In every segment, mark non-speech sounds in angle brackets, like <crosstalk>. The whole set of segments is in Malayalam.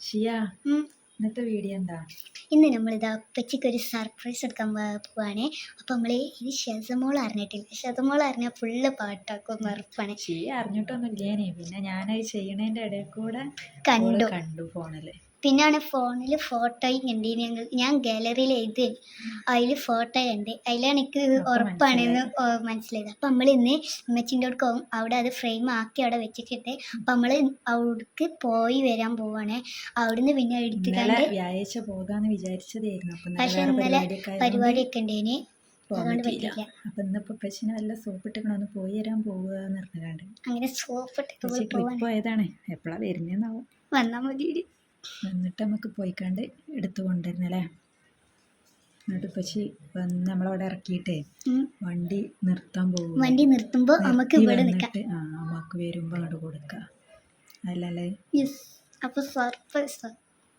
ഷിയ. ഇന്നത്തെ വീഡിയോ എന്താ? ഇന്ന് നമ്മളിതാ അപ്പച്ചിക്ക് ഒരു സർപ്രൈസ് എടുക്കാൻ പോവാണ്. അപ്പൊ നമ്മൾ ഇത് ഷെസമോൾ അറിഞ്ഞിട്ടില്ല. ഷെസമോൾ അറിഞ്ഞാൽ ഫുള്ള് പാട്ടാക്കും ഉറപ്പാണ്. ഷിയ അറിഞ്ഞിട്ടൊന്നും ഇല്ലേനെ പിന്നെ ഞാനത് ചെയ്യണേന്റെ ഇടയിൽ കൂടെ കണ്ടു. കണ്ടു ഫോണിൽ. പിന്നാണ് ഫോണിൽ ഫോട്ടോയും കണ്ടി ഞങ്ങൾ. ഞാൻ ഗാലറിയിൽ എഴുതി അതിൽ ഫോട്ടോ കണ്ട്. അതിലാണ് എനിക്ക് ഉറപ്പാണെന്ന് മനസ്സിലായത്. അപ്പം നമ്മൾ ഇന്ന് ഉമ്മച്ചിന്റെ അവിടെ പോകും അവിടെ അത് ഫ്രെയിം ആക്കി അവിടെ വെച്ചിട്ട് അപ്പം നമ്മൾ അവിടേക്ക് പോയി വരാൻ പോവാണ്. അവിടുന്ന് പിന്നെ എടുത്തിട്ടാണ് വ്യാഴാഴ്ച പോകാന്ന് വിചാരിച്ചതായിരുന്നു. പക്ഷെ ഇന്നലെ പരിപാടിയൊക്കെ ഉണ്ടേന്. പോകാൻ അതുകൊണ്ട് പറ്റിയില്ല. പറ്റില്ല അപ്പൊ ഇന്നിപ്പോ പശുവിനെ വല്ല സോപ്പിട്ടിക്കണം ഒന്ന് പോയി വരാൻ പോവുക എന്ന് പറഞ്ഞാണ്ട് അങ്ങനെ പോവാൻ ട്രിപ്പ് പോയതാണ്. എപ്പോഴാ വരുന്നേന്നാവും? വന്നാൽ മതി എന്നിട്ട് നമുക്ക് പോയിക്കാണ്ട് എടുത്തു കൊണ്ടുവരുന്നല്ലേ? എന്നിട്ട് പക്ഷി വന്ന് നമ്മളവിടെ ഇറക്കിയിട്ടേ വണ്ടി നിർത്താൻ പോകും വണ്ടി നിർത്തുമ്പോൾ നമുക്ക് ഇവിടെ നിൽക്കാം ആ നമുക്ക് വരുമ്പോ അങ്ങോട്ട് കൊടുക്കുക അല്ലല്ലേ? യെസ് അപ്പോൾ സർപ്രൈസ്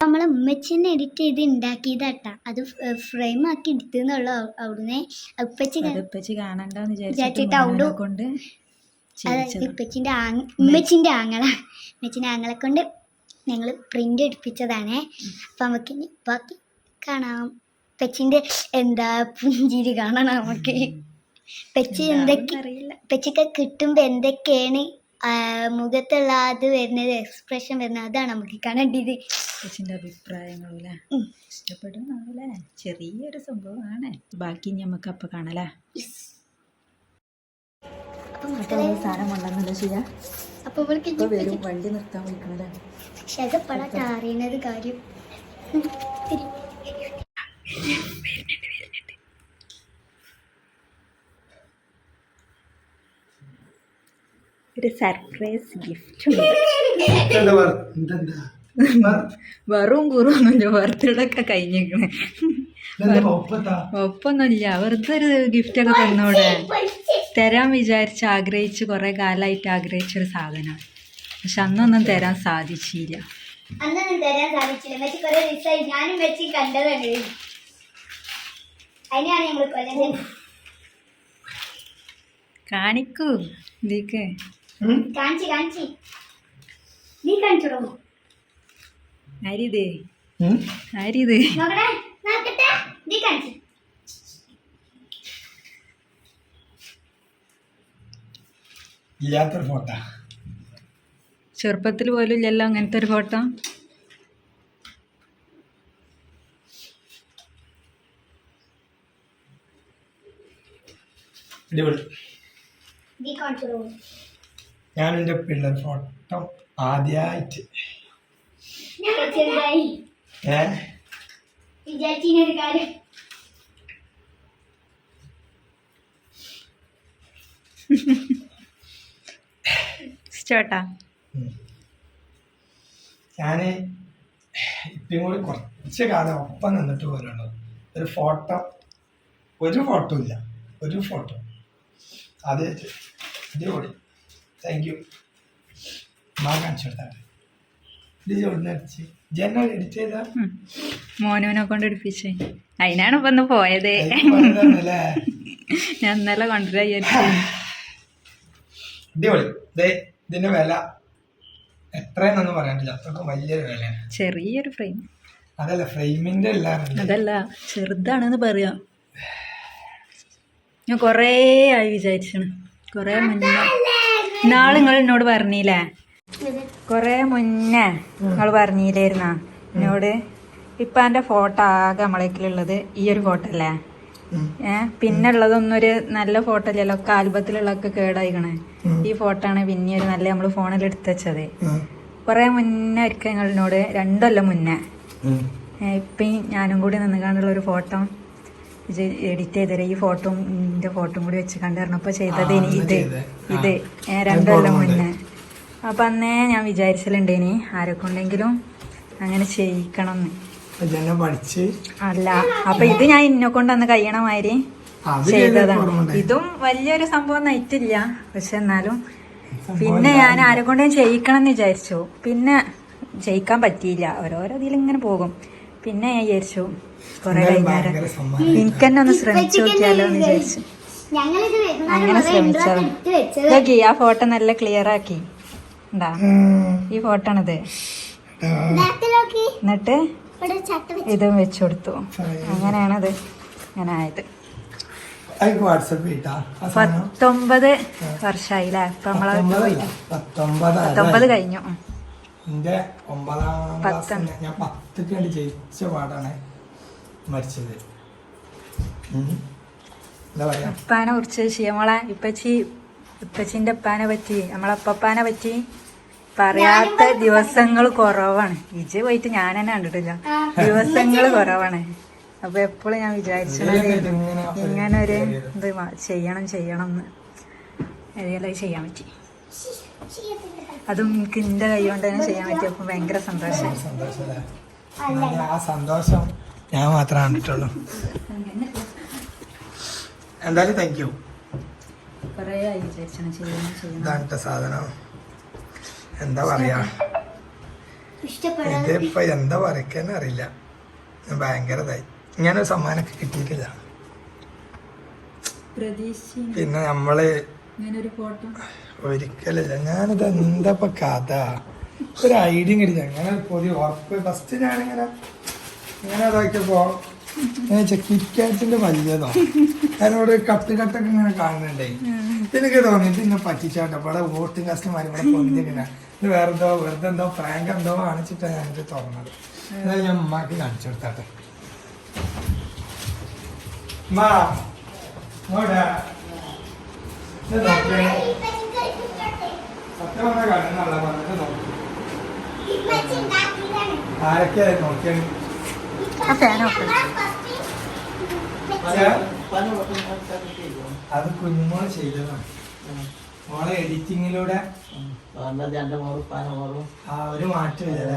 നമ്മളെ ഉമ്മച്ചിനെ എഡിറ്റ് ചെയ്ത് ഉണ്ടാക്കിയതാട്ടാ അത് ഫ്രെയിം ആക്കി എടുത്തുള്ള അവിടുന്ന് ഉപ്പച്ചി കാണണ്ടെന്ന് വിചാരിച്ചിട്ട് അവിടെ- കൊണ്ട് ഉപ്പച്ചിന്റെ ആങ് ഉമ്മച്ചിന്റെ ആങ്ങള. ഉമ്മച്ചിന്റെ ആങ്ങളെ കൊണ്ട് ഞങ്ങൾ പ്രിന്റ് എടുപ്പിച്ചതാണേ. അപ്പം നമുക്ക് ഇനി ബാക്കി കാണാം. പെച്ചിന്റെ എന്താ പുഞ്ചിരി കാണണം നമുക്ക്. പെച്ചി എന്തൊക്കെ അറിയില്ല ഉപ്പച്ചിക്ക് കിട്ടുമ്പോൾ എന്തൊക്കെയാണ് മുഖത്തുള്ള അത് വരുന്നത് എക്സ്പ്രഷൻ വരുന്നത് അതാണ് നമുക്ക് കാണേണ്ടത്. കൊച്ചിന്റെ അഭിപ്രായങ്ങളും അല്ലേ? ഉം. ഇഷ്ടപ്പെടുന്നാവല്ലേ ചെറിയൊരു സംഭവമാണ്. ബാക്കി നമുക്ക് അപ്പൊ കാണാലേ. സാധനം കൊണ്ടുവന്നല്ലോ ചെയ്യാ അപ്പോൾ വണ്ടി നിർത്താൻ വിളിക്കണല്ലേ? ശതപ്പടാട്ട അറിയുന്നത് കാര്യം. ഒരു സർപ്രൈസ് ഗിഫ്റ്റ് വെറും കുറവൊന്നുമില്ല ബർത്ത്ഡേ ഒക്കെ കഴിഞ്ഞേക്കണ് ഒപ്പൊന്നുമില്ല വെറുതെ ഒരു ഗിഫ്റ്റ് ഒക്കെ തന്നോടെ. തരാൻ വിചാരിച്ച് ആഗ്രഹിച്ച് കുറെ കാലമായിട്ട് ആഗ്രഹിച്ചൊരു സാധനമാണ് പക്ഷെ അന്നൊന്നും തരാൻ സാധിച്ചില്ല. അന്നൊന്നും തരാൻ സാധിച്ചില്ല. മറ്റു കുറെ ദിവസമായി ഞാനും വെച്ച് കണ്ടതാണ് അതിനാണ് ഞങ്ങൾ കൊല്ലം കാണിക്കൂ ഇതിക്ക്? കാണിച്ച് കാണിച്ച്. നീ കാണിച്ചു തുടങ്ങും അരിതേ. നോക്കട്ടെ നോക്കട്ടെ. നീ കാണിച്ച്. ഇല്ലാത്തൊരു ഫോട്ടോ. ചെറുപ്പത്തിൽ പോലും ഇല്ലല്ലോ അങ്ങനത്തെ ഒരു ഫോട്ടോ. ഞാൻ എന്റെ പിള്ളേർ ഫോട്ടോ ആദ്യമായിട്ട് ഞാൻ <laughs> ഞാൻ ഇപ്പം കൂടി കുറച്ച് കാലം ഒപ്പം നിന്നിട്ട് പോലുള്ളൂ. ഒരു ഫോട്ടോ ഒരു ഫോട്ടോ ഇല്ല. ഒരു ഫോട്ടോ. അത് അടിപൊളി താങ്ക് യു മാ കാണിച്ചു കൊടുത്താട്ടെ. മോനുവിനെ കൊണ്ട് എടുപ്പിച്ചേ. അതിനാണ് ഇപ്പൊ ഒന്ന് പോയത്. ഞാൻ ഇന്നലെ കൊണ്ടുവരാ അടിപൊളി ഇതിന്റെ വില എത്രയെന്നൊന്നും പറയാൻ പറ്റില്ല അത്രക്കും വലിയൊരു വിലയാണ്. ചെറിയൊരു ഫ്രെയിം അതല്ല ഫ്രെയിമിന്റെ അതല്ല ചെറുതാണെന്ന് പറയാം. ഞാൻ കുറേ ആയി വിചാരിച്ചാണ്. കുറേ മുന്നേ. നാളെ നിങ്ങൾ എന്നോട് പറഞ്ഞില്ലേ? കുറേ മുന്നേ നിങ്ങൾ പറഞ്ഞില്ലായിരുന്നാ എന്നോട് ഇപ്പം എന്റെ ഫോട്ടോ ആകെ നമ്മളേക്കിലുള്ളത് ഈ ഒരു ഫോട്ടോ അല്ലേ? ഏ? പിന്നെ ഉള്ളതൊന്നും ഒരു നല്ല ഫോട്ടോ അല്ലല്ലോ ഒക്കെ ആൽബത്തിലുള്ളൊക്കെ കേടായിക്കണേ. ഈ ഫോട്ടോ ആണ് പിന്നെ ഒരു നല്ല നമ്മൾ ഫോണിൽ എടുത്ത് വെച്ചത് കുറേ മുന്നേ ഒരിക്കൽ നിങ്ങളോട് രണ്ടൊല്ലം മുന്നേ ഇപ്പൊ ഞാനും കൂടി നിന്ന് കാണുള്ള ഒരു ഫോട്ടോ എഡിറ്റ് ചെയ്തത് ഈ ഫോട്ടോ എന്റെ ഫോട്ടോ കൂടി വെച്ച് കണ്ടിരുന്നപ്പോ ചെയ്തത് ഇനി ഇത്. ഇത്. രണ്ടല്ല മുന്നേ. അപ്പം അന്നേ ഞാൻ വിചാരിച്ചിട്ടുണ്ടേനി ആരൊക്കെ ഉണ്ടെങ്കിലും അങ്ങനെ ചെയ്യിക്കണം എന്ന് പഠിച്ച് അല്ല അപ്പൊ ഇത് ഞാൻ ഇന്നെ കൊണ്ട് അന്ന് കഴിയണ മാതിരി ചെയ്തതാണ് ഇതും വലിയൊരു സംഭവം നയിറ്റില്ല പക്ഷെ എന്നാലും പിന്നെ ഞാൻ ആരെ കൊണ്ടും ചെയ്യിക്കണം എന്ന് വിചാരിച്ചു പിന്നെ ജയിക്കാൻ പറ്റിയില്ല ഓരോരോ ഇതിലിങ്ങനെ പോകും പിന്നെ ഞാൻ വിചാരിച്ചു കുറെ കഴിഞ്ഞാറ് എനിക്ക് തന്നെ ഒന്ന് ശ്രമിച്ചു നോക്കിയാലോ എന്ന് വിചാരിച്ചു അങ്ങനെ ശ്രമിച്ചത് ആ ഫോട്ടോ നല്ല ക്ലിയർ ആക്കി ഉണ്ടാ ഈ ഫോട്ടോ ആണിത് ബാക്കിലോക്കി എന്നിട്ട് ഇതും വെച്ചു കൊടുത്തു. അങ്ങനെയാണത്. അങ്ങനെ ആയത് പത്തൊമ്പത് വർഷമായില്ലേ അപ്പൊ നമ്മളെ പത്തൊമ്പതാ കഴിഞ്ഞു. ഒമ്പതാം ഞാൻ പത്തൊക്കെ ജയിച്ച പാടാണ് മരിച്ചത്. പറയാ? ഉപ്പാനെ കുറിച്ച് ശിയമോളെ ഇപ്പച്ചി ഇപ്പച്ചിന്റെ ഉപ്പാനെ പറ്റി നമ്മളെ അപ്പപ്പാനെ പറ്റി പറയാത്ത ദിവസങ്ങൾ കുറവാണ്. ഇജ് പോയിട്ട് ഞാൻ തന്നെ കണ്ടിട്ടില്ല ദിവസങ്ങൾ കുറവാണ്. അപ്പൊ എപ്പോഴും ഞാൻ വിചാരിച്ചത് ഇതിങ്ങനെ ഇങ്ങനെ ഒരു ഇത് ചെയ്യണം ചെയ്യണം എന്ന് ഏതായാലും ചെയ്യാൻ പറ്റി. അതും എനിക്ക് എന്റെ കൈ കൊണ്ട് തന്നെ ചെയ്യാൻ പറ്റിയപ്പോ ഭയങ്കര സന്തോഷം ആ സന്തോഷം ഞാൻ മാത്രമേ കണ്ടിട്ടുള്ളൂ. എന്തായാലും താങ്ക് യു കുറേ ആയി വിചാരിച്ചാണ് ചെയ്യണം ചെയ്യണം. സാധനം. എന്താ പറയാ? ഇഷ്ടപ്പെടാതെ ഇതിപ്പോ എന്താ പറയ്ക്കാന്ന് അറിയില്ല. ഭയങ്കരതായി ഇങ്ങനെ ഒരു സമ്മാനമൊക്കെ കിട്ടിയിട്ടില്ല. പിന്നെ നമ്മൾ ഒരിക്കലല്ല. ഞാനിത് എന്താ ഇപ്പൊ കഥ? ഒരു ഐഡിയ കിട്ടില്ല അങ്ങനെ പൊതി ഉറപ്പ്. ഫസ്റ്റ് ഞാനിങ്ങനെ ഇങ്ങനെ അതാക്കിയപ്പോ ഞാൻ കിറ്റ്കാറ്റിന്റെ വലിയതോ? ഞാനിവിടെ കട്ട് കട്ടൊക്കെ ഇങ്ങനെ കാണുന്നുണ്ടേ. എനിക്ക് തോന്നിയിട്ട് ഇങ്ങനെ പറ്റിച്ചാട്ടോ. ഇവിടെ വോട്ടിംഗ് കസ്റ്റമർ ഇവിടെ പൊന്തിങ്ങനെ ഇത് വേറെ എന്തോ വെറുതെ എന്തോ പ്രാങ്ക് എന്തോ കാണിച്ചിട്ടാണ് ഞാനിത് തുറന്നത് എന്നാൽ ഞാൻ ഉമ്മാക്ക് കാണിച്ചു കൊടുത്താട്ടെ ഉമ്മ, ഇങ്ങോട്ടാ. ഇത് നോക്കിയേ. സത്യം പറഞ്ഞിട്ട് നോക്കി അത് കുഞ്ഞുമോൾ ചെയ്തതാണ് മോളെ എഡിറ്റിങ്ങിലൂടെ ആ ഒരു മാറ്റമില്ല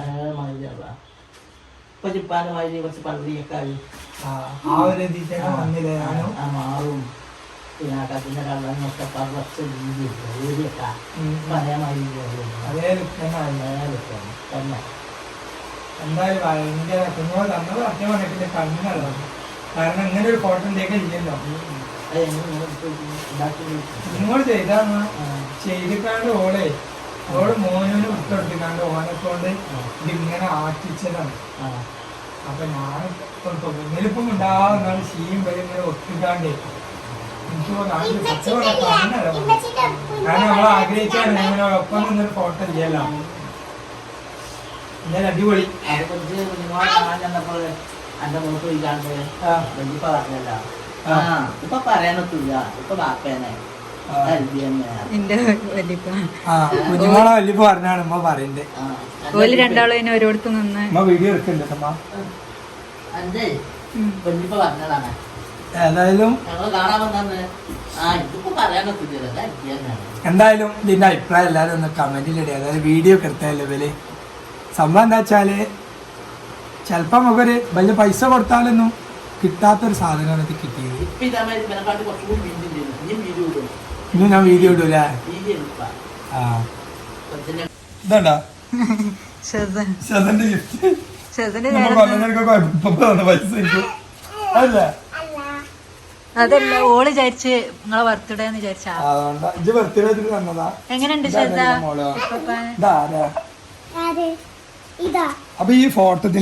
കുറച്ച് പള്ളിയൊക്കെ ആയി. ആ ഒരു ഇതിട്ടൊക്കെ വന്നില്ലേ ഞാനും? മാറും. പിന്നെ കള്ളനൊക്കെ കുറച്ച് വീതിയൊക്കെ ഉം. അതേ തന്നെ എന്തായാലും ഭയങ്കര സത്യം പറഞ്ഞിട്ട് കണ്ണുള്ളത് കാരണം ഇങ്ങനെ ഒരു ഫോട്ടോ ഇല്ലല്ലോ. കുഞ്ഞോൾ ചെയ്താന്ന് ചെയ്തിക്കാണ്ട് ഓളെ ഓൾ മോനോന് വിട്ടെടുത്തിക്കാണ്ട് ഓനെ കൊണ്ട് ഇതിങ്ങനെ ആറ്റിച്ചതാണ്. ആ അപ്പൊ ഞാൻ മുന്നിലിപ്പം ഉണ്ടാകുന്ന ഷീയും വരെ ഇങ്ങനെ ഒട്ടിക്കാണ്ട് എനിക്ക് നാട്ടിൽ സത്യം പറഞ്ഞാൽ കാണുന്നതല്ല കാരണം നമ്മൾ ആഗ്രഹിച്ചാണ് ഇങ്ങനെ ഒപ്പം നിന്നൊരു ഫോട്ടോ ഇല്ലല്ലോ. ഞാൻ അടിപൊളി. അതിനെ കുറച്ച് കാണാൻ ചെന്നപ്പോൾ എന്റെ മുഖത്ത് പോയിക്കാണ്ട് ആ, വലിയപ്പ പറഞ്ഞല്ല. ഇപ്പൊ പറയാനൊക്കില്ല ഇപ്പൊ ബാപ്പേനെ ആ. തന്നെ എന്റെ വലിയപ്പ. ആ കുഞ്ഞുമോളെ വലിയപ്പോ പറഞ്ഞാണ് ഉമ്മ പറയണ്ടേ. ഓൽ രണ്ടാളും അതിന് ഓരോടത്ത് നിന്ന് ഉമ്മ വീഡിയോ എടുക്കണ്ടേ അമ്മ. വലിയപ്പ പറഞ്ഞതാണ്. ഏതായാലും എന്തായാലും ഇതിന്റെ അഭിപ്രായം എല്ലാവരും ഒന്ന് കമന്റിലിടുക അതായത് വീഡിയോ ഒക്കെ ഇവർ സംഭവം എന്താ വെച്ചാൽ ചിലപ്പോ നമുക്കൊരു വലിയ പൈസ കൊടുത്താലൊന്നും കിട്ടാത്തൊരു സാധനമാണ് ഇത് കിട്ടിയത്. ഇന്ന് ഞാൻ വീഡിയോ ഇടൂലേ? ഇതാണ്ടാ ശതന്റെ ഗിഫ്റ്റ് അതല്ല ഓൾ വിചാരിച്ച് നിങ്ങളെ ബർത്ത്ഡേ എന്ന് വിചാരിച്ചാ. എങ്ങനെയുണ്ട് അപ്പൊ ഈ ഫോട്ടോത്തിന്റെ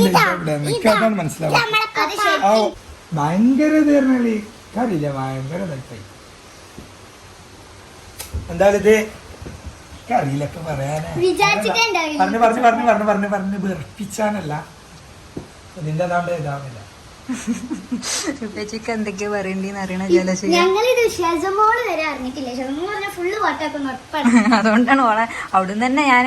നിൽക്കാതാണ് മനസ്സിലാവും അത് ശരി ആ ഭയങ്കര തീർന്നളി കാര്യമില്ല ഭയങ്കര ഇതായിപ്പോയി എന്തായാലും ഇത് കറിയിലൊക്കെ പറയാനാ. പറഞ്ഞു പറഞ്ഞു പറഞ്ഞു പറഞ്ഞു പറഞ്ഞു പറഞ്ഞ് വെറുപ്പിച്ചാനല്ല. ഇതിന്റെ അതാണ്ട് ഇതാവില്ല എന്തൊക്കെയാ പറയണ്ടെന്ന് അറിയണ <laughs> അതുകൊണ്ടാണ് ഓളെ അവിടുന്ന് തന്നെ ഞാൻ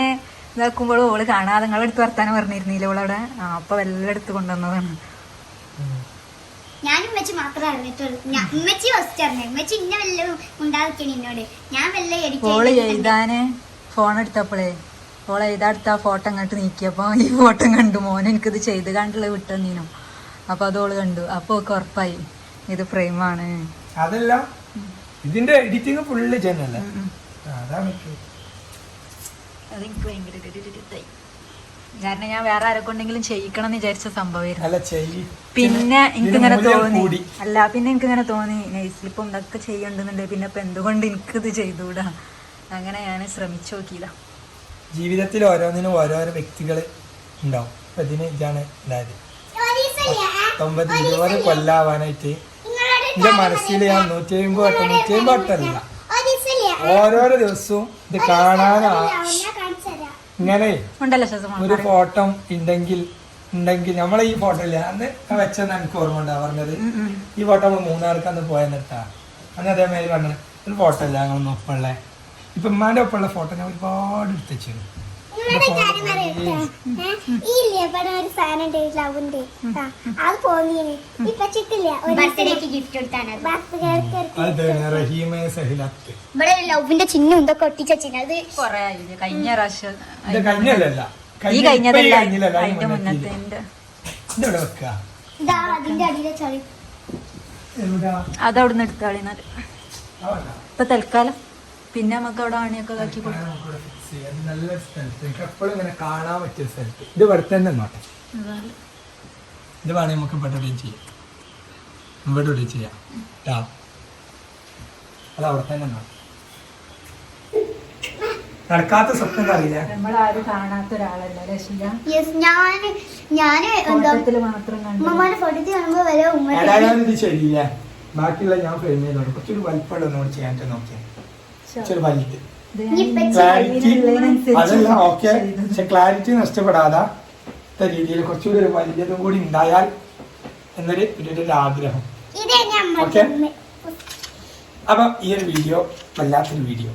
ഇതാക്കുമ്പോൾ ഓൾ കാണാതെ നിങ്ങളെടുത്ത് വർത്താനം പറഞ്ഞിരുന്നില്ല ഓളവിടെ? ആ അപ്പൊ എല്ലാം എടുത്ത് കൊണ്ടുവന്നതാണ്. ഞാനും ഉമ്മച്ചി മാത്രമേ അറിഞ്ഞിട്ടുള്ളൂ. ഞാൻ ഉമ്മച്ചി ഫസ്റ്റ് അറിഞ്ഞു. ഉമ്മച്ചി ഇന്ന വല്ല ഉണ്ടാക്കിയാണ് എന്നോട് ഞാൻ വല്ല ഓൾ ഫോൺ എഴുതാന് ഫോൺ എടുത്തപ്പോളേ ഓൾ എഴുതാടുത്ത ആ ഫോട്ടോ അങ്ങോട്ട് നീക്കിയപ്പോ ഈ ഫോട്ടോ കണ്ടു. മോൻ എനിക്കിത് ചെയ്ത് കണ്ടുള്ള വിട്ടെന്നീനു അപ്പൊ അത് ഓൾ കണ്ടു. അപ്പൊ ഒക്കെ ഉറപ്പായി. ഇത് ഫ്രെയിമാണ് അതല്ല ഇതിന്റെ എഡിറ്റിംഗ് ഫുള്ള് ചെയ്യുന്നല്ലേ അതാണ്. അതെനിക്ക് ഭയങ്കര ഒരു- ഒരു- ഒരു ഇതായി. കാരണം ഞാൻ വേറെ ആരെക്കൊണ്ടെങ്കിലും ചെയ്യിക്കണം എന്ന് വിചാരിച്ച സംഭവമായിരുന്നു. പിന്നെ എനിക്ക് ഇങ്ങനെ തോന്നി. അല്ല പിന്നെ എനിക്ക് ഇങ്ങനെ തോന്നി. നെയ്സിലിപ്പം ഇതൊക്കെ ചെയ്യണ്ടെന്നുണ്ട്. പിന്നെ ഇപ്പൊ എന്തുകൊണ്ട് എനിക്കിത് ചെയ്തുകൂടാ? അങ്ങനെ ഞാൻ ശ്രമിച്ചു നോക്കിയതാ. ജീവിതത്തിൽ ഓരോന്നിനും ഓരോരോ വ്യക്തികൾ ഉണ്ടാവും. ഇതാണ് പത്തൊമ്പത് ഇരുപത് കൊല്ലാവാനായിട്ട് എന്റെ മനസ്സിൽ ഞാൻ നൂറ്റി അമ്പത് വട്ടം നൂറ്റി അമ്പത് വട്ടമല്ല ഓരോരോ ദിവസവും ഇത് കാണാൻ ഇങ്ങനെ ഒരു ഫോട്ടോ ഉണ്ടെങ്കിൽ ഉണ്ടെങ്കിൽ നമ്മളെ ഈ ഫോട്ടോ ഇല്ല? അന്ന് വെച്ചെന്ന് എനിക്ക് ഓർമ്മ ഉണ്ടാ പറഞ്ഞത്. ഈ ഫോട്ടോ നമ്മൾ മൂന്നാർക്ക് അന്ന് പോയെന്നിട്ടാ അന്ന് അതേമാതിരി പറഞ്ഞത് ഒരു ഫോട്ടോ ഇല്ല ഞങ്ങളൊന്നും ഒപ്പമുള്ള. ഇപ്പൊ ഉമ്മാന്റെ ഒപ്പമുള്ള ഫോട്ടോ ഞാൻ ഒരുപാട് എടുത്തു വെച്ചിരുന്നു. ഇവിടെ ലവിന്റെ ചിഹ്നം എന്തൊക്കെ ഒട്ടിച്ച ചിഹ്നം അത് കഴിഞ്ഞ പ്രാവശ്യം ഈ കഴിഞ്ഞതല്ല. അതിന്റെ മുന്നത്തെ ഇതാ അതിന്റെ അടിയിലെ ചളി. അതവിടുന്ന് എടുത്താളിന്നത് ഇപ്പൊ തൽക്കാലം. പിന്നെ നമുക്ക് അവിടെ ആണിയൊക്കെ ഇതാക്കി കൊടുക്കാം. ചെയ്യാം. നല്ല സ്ഥലത്ത് എനിക്ക് എപ്പോഴും ഇങ്ങനെ കാണാൻ പറ്റിയ സ്ഥലത്ത് ഇത് ഇവിടെ തന്നെ നോട്ടെ അതാണ്. ഇത് വേണമെങ്കിൽ നമുക്ക് ഇവിടെ ഇവിടെയും ചെയ്യാം. ഇവിടെ ഇവിടെ ചെയ്യാം. ടാ. അത് അവിടെ തന്നെ നോട്ടെ നടക്കാത്ത സ്വപ്നം അറിയില്ല? കാണാത്ത ഒരാളല്ല യെസ് ഞാൻ ഇത് ശരിയില്ല ബാക്കിയുള്ള ഞാൻ ഫ്രെയിം ചെയ്തോളൂ. കുറച്ചൊരു വലിപ്പമുള്ള ഒന്നുകൂടി ചെയ്യാൻ നോക്കിയാൽ ഇപ്പൊ ക്ലാരിറ്റി അതല്ല ഓക്കെ. പക്ഷെ ക്ലാരിറ്റി നഷ്ടപ്പെടാതെ രീതിയിൽ കുറച്ചുകൂടി ഒരു വലിയതും കൂടി ഉണ്ടായാൽ എന്നൊരു ഒരു ഒരു ആഗ്രഹം ഓക്കെ? അപ്പം ഈ ഒരു വീഡിയോ വല്ലാത്തൊരു വീഡിയോ.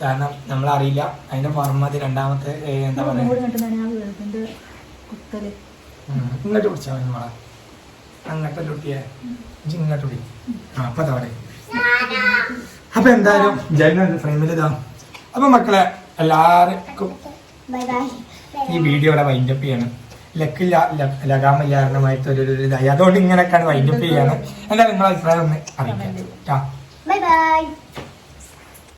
കാരണം നമ്മളറിയില്ല. അതിന്റെ പുറമത് രണ്ടാമത്തെ എന്താ പറയുക ഇങ്ങോട്ട് പിടിച്ചാൽ മതി മോളെ. അങ്ങോട്ട് കുട്ടിയെ ഇങ്ങോട്ട് കുടി. ആ അപ്പൊ അതവിടെ അപ്പൊ എന്തായാലും ജൈന ഫ്രെയിമിൽ ഇതാ. അപ്പൊ മക്കളെ എല്ലാവർക്കും ഈ വീഡിയോ ഇവിടെ വൈൻഡപ്പ് ചെയ്യണം. ലക്കില്ല ലഗാമില്ലാരണമായിട്ട് ഒരു ഒരു ഇതായി. അതുകൊണ്ട് ഇങ്ങനെയൊക്കെയാണ് വൈൻഡപ്പ് ചെയ്യാണ്. എന്താ നിങ്ങളെ അഭിപ്രായം ഒന്ന് അറിയിക്കാം ബൈ ബൈ